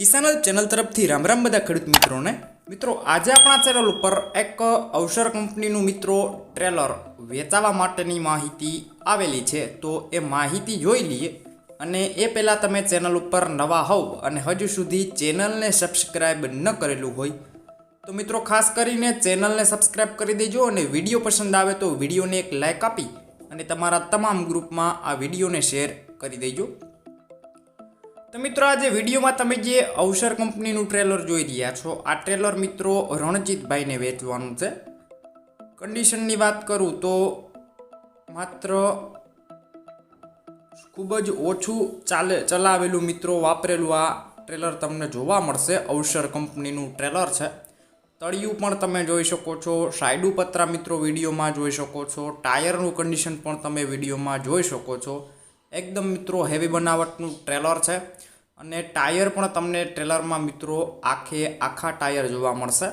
કિસાનલ channel તરફથી રામ રામ બધા ખેડૂત મિત્રોને. મિત્રો, આજે આપણા ચેનલ ઉપર એક અવસર કંપનીનું મિત્રો ટ્રેલર વેચાવા માટેની માહિતી આવેલી છે. તો એ માહિતી જોઈ લઈએ અને એ પહેલાં તમે ચેનલ ઉપર નવા હોવ અને હજુ સુધી ચેનલને સબસ્ક્રાઈબ ન કરેલું હોય, તો મિત્રો ખાસ કરીને ચેનલને સબસ્ક્રાઈબ કરી દેજો અને વીડિયો પસંદ આવે તો વિડીયોને એક લાઇક આપી અને તમારા તમામ ગ્રુપમાં આ વિડીયોને શેર કરી દેજો. તો મિત્રો આજે વિડીયોમાં તમે જે અવસર કંપનીનું ટ્રેલર જોઈ રહ્યા છો, આ ટ્રેલર મિત્રો રણજીતભાઈને વેચવાનું છે. કન્ડિશનની વાત કરું તો માત્ર ખૂબ જ ઓછું ચાલે, ચલાવેલું મિત્રો વાપરેલું આ ટ્રેલર તમને જોવા મળશે. અવસર કંપનીનું ટ્રેલર છે. તળિયું પણ તમે જોઈ શકો છો, સાઈડુ પત્રા મિત્રો વિડીયોમાં જોઈ શકો છો, ટાયરનું કન્ડિશન પણ તમે વિડીયોમાં જોઈ શકો છો. એકદમ મિત્રો હેવી બનાવટનું ટ્રેલર છે. અને ટાયર પણ તમને ટ્રેલરમાં મિત્રો આખે આખા ટાયર જોવા મળશે.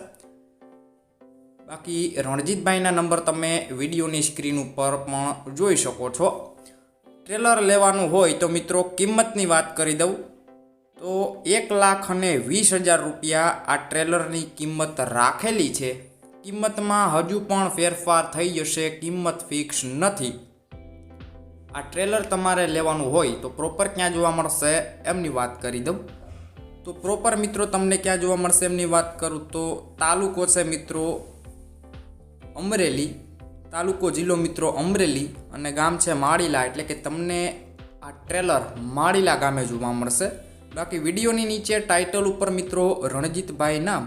બાકી રણજીતભાઈના નંબર તમે વિડીયોની સ્ક્રીન ઉપર પણ જોઈ શકો છો. ટ્રેલર લેવાનું હોય તો મિત્રો કિંમતની વાત કરી દઉં. તો એક લાખ અને વીસ હજાર રૂપિયા આ ટ્રેલરની કિંમત રાખેલી છે. કિંમતમાં હજુ પણ ફેરફાર થઈ જશે, કિંમત ફિક્સ નથી. આ ટ્રેલર તમારે લેવાનું હોય તો પ્રોપર ક્યાં જોવા મળશે એમની વાત કરી દઉં. તો પ્રોપર મિત્રો તમને ક્યાં જોવા મળશે એમની વાત કરું તો તાલુકો છે મિત્રો અમરેલી, તાલુકો જિલ્લો મિત્રો અમરેલી અને ગામ છે માળીલા એટલે કે તમને આ ટ્રેલર માળીલા ગામે જોવા મળશે. બાકી વિડીયોની નીચે ટાઇટલ ઉપર મિત્રો રણજીતભાઈ નામ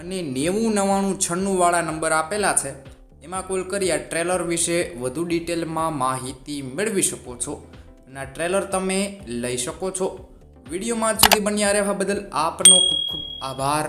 અને નેવું નવ્વાણું છન્નુંવાળા નંબર આપેલા છે. એમાં કોલ કરી ટ્રેલર વિશે વધુ ડિટેલમાં માહિતી મેળવી શકો છો. અને ટ્રેલર તમે લઈ શકો છો. વિડીયોમાં સુધી બન્યા રહેવા બદલ આપનો ખૂબ ખૂબ આભાર.